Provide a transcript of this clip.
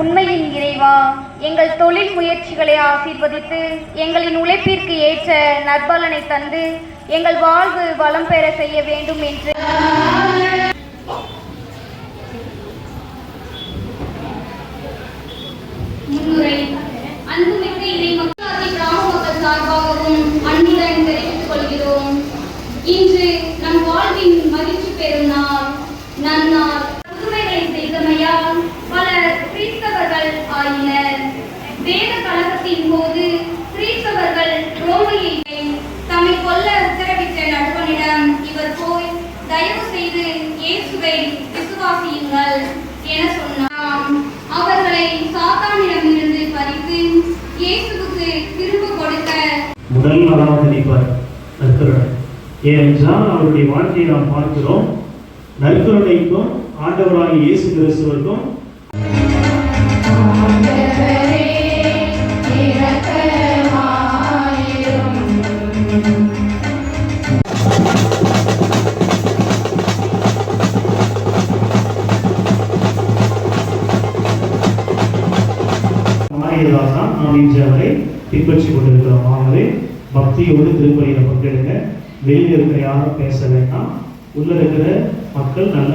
உண்மையின் இறைவா எங்கள் தொழில் முயற்சிகளை ஆசீர்வதித்து எங்களின் உழைப்பிற்கு ஏற்ற நற்பலனை தந்து எங்கள் வாழ்வு வளம் பெற செய்ய வேண்டும் என்று. அன்புமிக்க இறை மக்களாதி கிராம மக்கள் சார்பாகவும் அன்புடன் தெரிவித்துக் கொள்கிறோம். இன்று நம் வாழ்வின் மகிழ்ச்சி பெறும் நாள். தயவு செய்து இயேசுவை விசுவாசியுங்கள் என சொன்னார். அவர்களை சாத்தானிடமிருந்து பறித்து இயேசுவுக்கு திரும்ப கொடுக்க. முதல் ஆராதனைப்பார் நற்கருணை. ஏனென்றால் அவருடைய வாழ்க்கையை நாம் பார்க்கிறோம். நற்கருணைக்கும் ஆண்டவராகிய இயேசு கிறிஸ்துவருக்கும் மாறியதால் நாம் இன்று அவரை பின்பற்றி கொண்டிருக்கிறோம் ஆகவே பக்தியோடு திருப்பலியில் பங்கெடுங்க வெளியில் இருக்கிற யாரும் பேச வேண்டாம் உள்ள இருக்கிற மக்கள் நல்ல